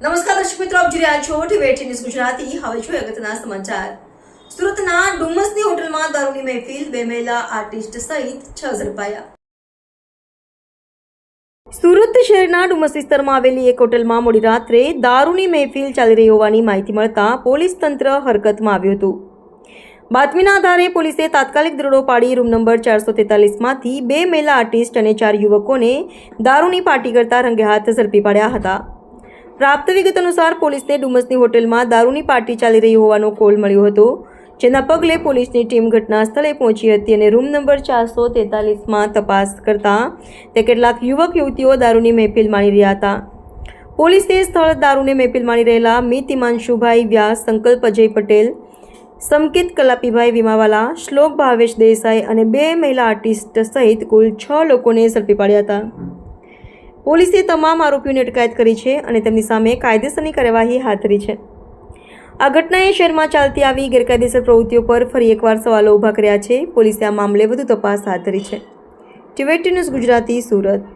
નમસ્કાર દર્શક મિત્રો, આપ જોઈ રહ્યા છો ટીવી ન્યૂઝ ગુજરાતી. હવે જોઈએ અગત્યના સમાચાર. સુરતના ડુમસની હોટલમાં દારૂની મહેફિલ, બે મહિલા આર્ટિસ્ટ સહિત છ ઝડપાયા સુરત શહેરના ડુમસ વિસ્તારમાં આવેલી એક હોટલમાં મોડી રાત્રે દારૂની મહેફિલ ચાલી રહી હોવાની માહિતી મળતા પોલીસ તંત્ર હરકતમાં આવ્યું હતું. બાતમીના આધારે પોલીસે તાત્કાલિક દરોડો પાડી રૂમ નંબર ચારસો તેતાલીસમાંથી બે મહિલા આર્ટિસ્ટ અને ચાર યુવકોને દારૂની પાર્ટી કરતા રંગે હાથ ઝડપી પાડ્યા હતા. પ્રાપ્ત વિગત અનુસાર પોલીસને ડુમસની હોટેલમાં દારૂની પાર્ટી ચાલી રહી હોવાનો કોલ મળ્યો હતો, જેના પગલે પોલીસની ટીમ ઘટના સ્થળે પહોંચી હતી અને રૂમ નંબર ચારસો તેતાલીસમાં તપાસ કરતા તે કેટલાક યુવક યુવતીઓ દારૂની મહેફિલ માણી રહ્યા હતા. પોલીસે સ્થળ દારૂની મહેફિલ માણી રહેલા મિત હિમાંશુભાઈ વ્યાસ, સંકલ્પ અજય પટેલ સંકિત કલાપીભાઈ વિમાવાલા, શ્લોક ભાવેશ દેસાઈ અને બે મહિલા આર્ટિસ્ટ સહિત કુલ છ લોકોને ઝડપી પાડ્યા હતા. પોલીસે તમામ આરોપીઓની અટકાયત કરી છે અને તેમની સામે કાયદેસરની કાર્યવાહી હાથ ધરી છે. આ ઘટનાએ શહેરમાં ચાલતી આવી ગેરકાયદેસર પ્રવૃત્તિઓ પર ફરી એકવાર સવાલો ઊભા કર્યા છે. પોલીસે આ મામલે વધુ તપાસ હાથ ધરી છે. ટીવેટી ન્યૂઝ ગુજરાતી, સુરત.